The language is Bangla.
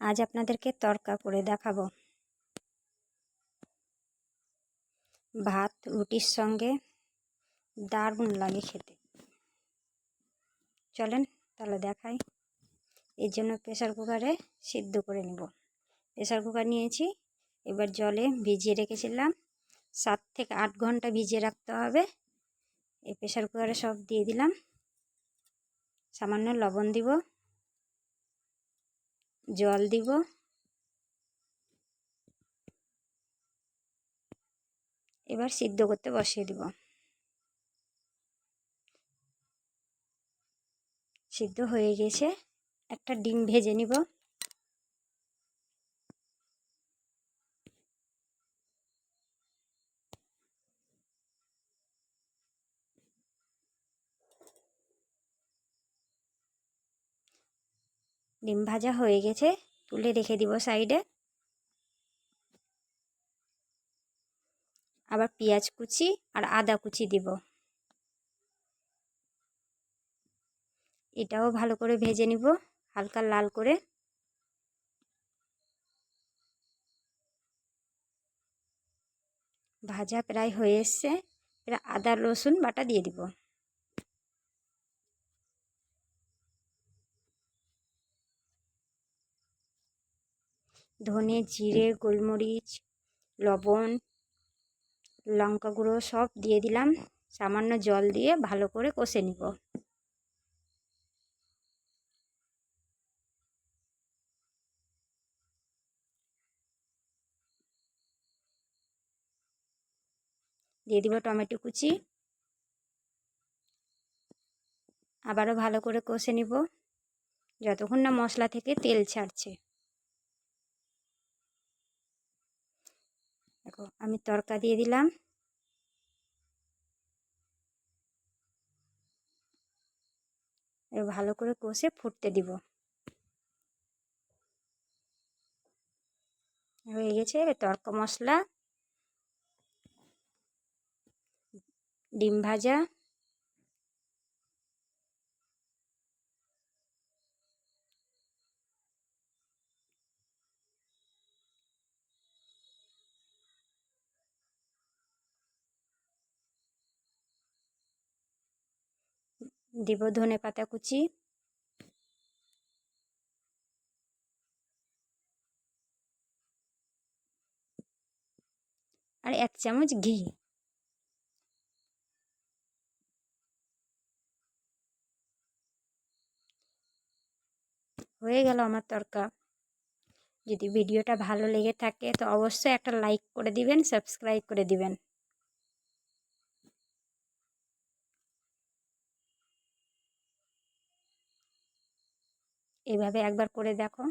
আজ আপনাদেরকে তরকা করে দেখাবো। ভাত, রুটির সঙ্গে দারুণ লাগে খেতে। চলেন তাহলে দেখাই। এর জন্য প্রেশার কুকারে সিদ্ধ করে নেব। প্রেশার কুকার নিয়েছি। এবার জলে ভিজিয়ে রেখেছিলাম। সাত থেকে আট ঘণ্টা ভিজিয়ে রাখতে হবে। এই প্রেশার কুকারে সব দিয়ে দিলাম। সামান্য লবণ দিব। জল দিব। এবার সিদ্ধ করতে বসিয়ে দিব। সিদ্ধ হয়ে গেছে। একটা ডিম ভেজে নিব। ডিম ভাজা হয়ে গেছে, তুলে রেখে দিব সাইডে। আবার পেঁয়াজ কুচি আর আদা কুচি দিব। এটাও ভালো করে ভেজে নিব, হালকা লাল করে। ভাজা প্রায় হয়ে এসছে, এবার আদা রসুন বাটা দিয়ে দিব। ধনে, জিরে, গোলমরিচ, লবণ, লঙ্কা গুঁড়ো সব দিয়ে দিলাম। সামান্য জল দিয়ে ভালো করে কষে নিব। দিয়ে দিব টমেটো কুচি। আবারও ভালো করে কষে নিব। যতক্ষণ না মশলা থেকে তেল ছাড়ছে। দেখো, আমি তরকা দিয়ে দিলাম। ভালো করে কষে ফুটতে দিব। হয়ে গেছে, এবার তরকা মশলা, ডিম ভাজা। দিব ধনে পাতা কুচি। আর এক চামচ ঘি। হয়ে গেল আমার তরকা যদি ভিডিওটা ভালো লেগে থাকে তো অবশ্যই একটা লাইক করে দিবেন, সাবস্ক্রাইব করে দিবেন। এভাবে একবার করে দেখো।